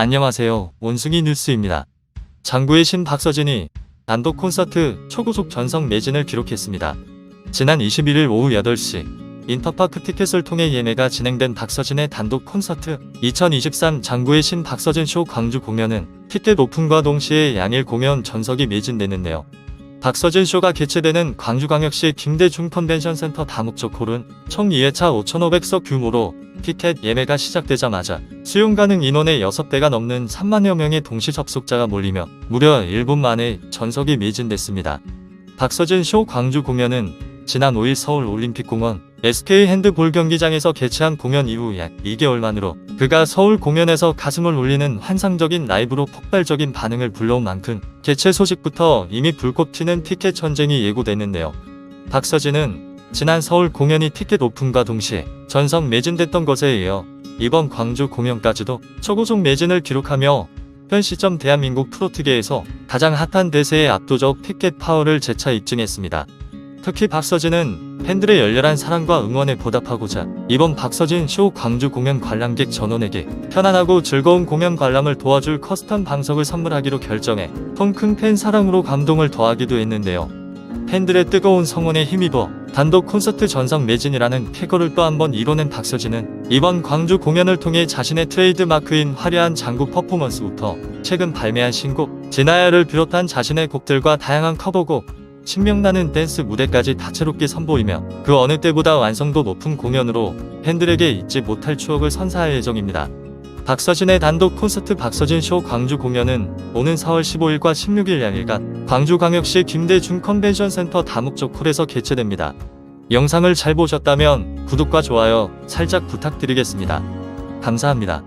안녕하세요. 원숭이 뉴스입니다. 장구의 신 박서진이 단독 콘서트 초고속 전성 매진을 기록했습니다. 지난 21일 오후 8시 인터파크 티켓을 통해 예매가 진행된 박서진의 단독 콘서트 2023 장구의 신 박서진 쇼 광주 공연은 티켓 오픈과 동시에 양일 공연 전석이 매진되는데요. 박서진 쇼가 개최되는 광주광역시 김대중 컨벤션 센터 다목적 홀은 총 2회차 5,500석 규모로 티켓 예매가 시작되자마자 수용 가능 인원의 6배가 넘는 3만여 명의 동시 접속자가 몰리며 무려 1분 만에 전석이 매진됐습니다. 박서진 쇼 광주 공연은 지난 5일 서울 올림픽공원 SK 핸드볼 경기장에서 개최한 공연 이후 약 2개월 만으로 그가 서울 공연에서 가슴을 울리는 환상적인 라이브로 폭발적인 반응을 불러온 만큼 개최 소식부터 이미 불꽃 튀는 티켓 전쟁이 예고됐는데요. 박서진은 지난 서울 공연이 티켓 오픈과 동시에 전성 매진됐던 것에 이어 이번 광주 공연까지도 초고속 매진을 기록하며 현 시점 대한민국 트로트계에서 가장 핫한 대세의 압도적 티켓 파워를 재차 입증했습니다. 특히 박서진은 팬들의 열렬한 사랑과 응원에 보답하고자 이번 박서진 쇼 광주 공연 관람객 전원에게 편안하고 즐거운 공연 관람을 도와줄 커스텀 방석을 선물하기로 결정해 통큰 팬 사랑으로 감동을 더하기도 했는데요. 팬들의 뜨거운 성원에 힘입어 단독 콘서트 전성 매진이라는 쾌거를 또 한 번 이뤄낸 박서진은 이번 광주 공연을 통해 자신의 트레이드 마크인 화려한 장구 퍼포먼스부터 최근 발매한 신곡 진아야를 비롯한 자신의 곡들과 다양한 커버곡 신명나는 댄스 무대까지 다채롭게 선보이며 그 어느 때보다 완성도 높은 공연으로 팬들에게 잊지 못할 추억을 선사할 예정입니다. 박서진의 단독 콘서트 박서진 쇼 광주 공연은 오는 4월 15일과 16일 양일간 광주광역시 김대중 컨벤션 센터 다목적 홀에서 개최됩니다. 영상을 잘 보셨다면 구독과 좋아요 살짝 부탁드리겠습니다. 감사합니다.